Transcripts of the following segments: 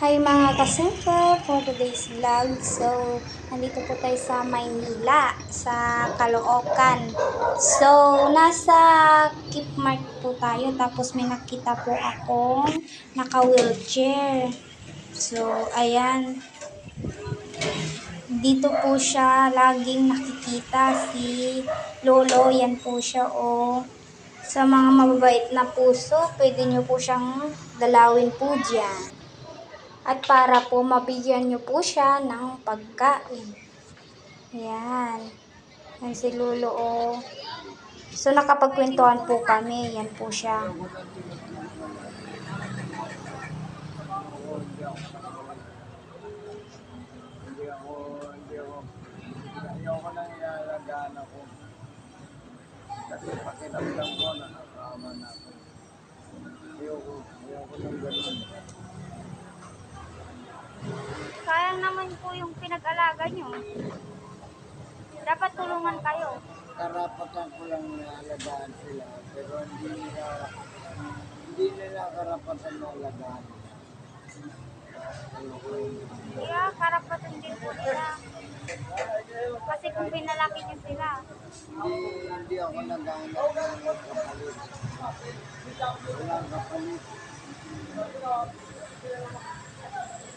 Hi mga kasimple for today's vlog. So, nandito po tayo sa Maynila, sa Caloocan. So, nasa Keepmark po tayo. Tapos may nakita po akong naka-wheelchair. So, ayan. Dito po siya laging nakikita si Lolo. Yan po siya o sa mga mababait na puso, pwede nyo po siyang dalawin po dyan. At para po mabigyan nyo po siya ng pagkain. Yan. Yan si Lolo o. So nakapagkwentuhan po kami. Yan po siya. Hindi ako, hindi ako, ayoko nang ialagaan ako. Kasi pakiramdam ko na naman po yung pinag-alaga nyo. Dapat tulungan kayo. Karapatan ko lang ialagaan sila, pero hindi nila, hindi nila karapatan na alagaan. Kaya karapatan din po nila. Kasi kung pinalaki nyo sila, Hindi, hindi ako naghahanap ng kapalit. Walang kapalit.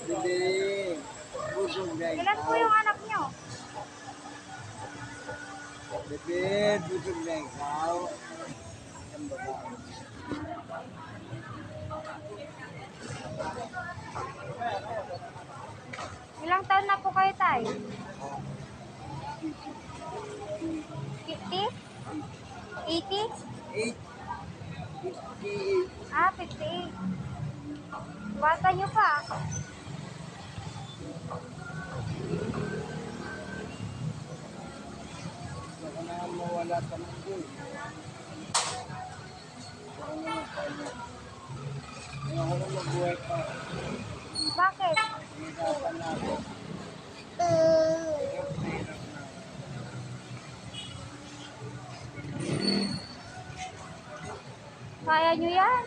Hindi. Ilan po yung anak nyo? Bebe, busog na ikaw. Ang babae. Ilang taon na po kayo tayo? 50? 80? Eight. Fifty-eight. Ah, 58. Bata nyo pa. Mundo. eh. Baka na magpaano. Ayoko na mabuhay pa. Bakit? Ako. Kaya nyo yan.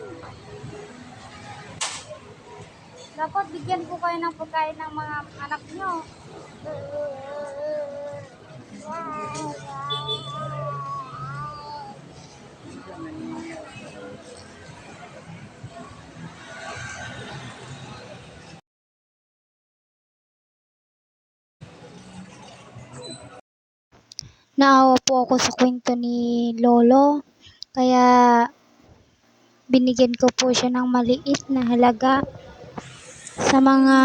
Dapat bigyan po kayo ng pagkain ng mga anak nyo. Naawa po ako sa kwento ni Lolo. Kaya binigyan ko po siya ng maliit na halaga sa mga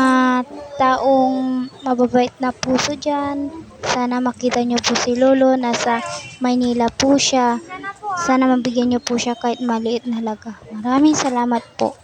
taong mababait na puso dyan. Sana makita niyo po si Lolo. Nasa Maynila po siya. Sana mabigyan niyo po siya kahit maliit na halaga. Maraming salamat po.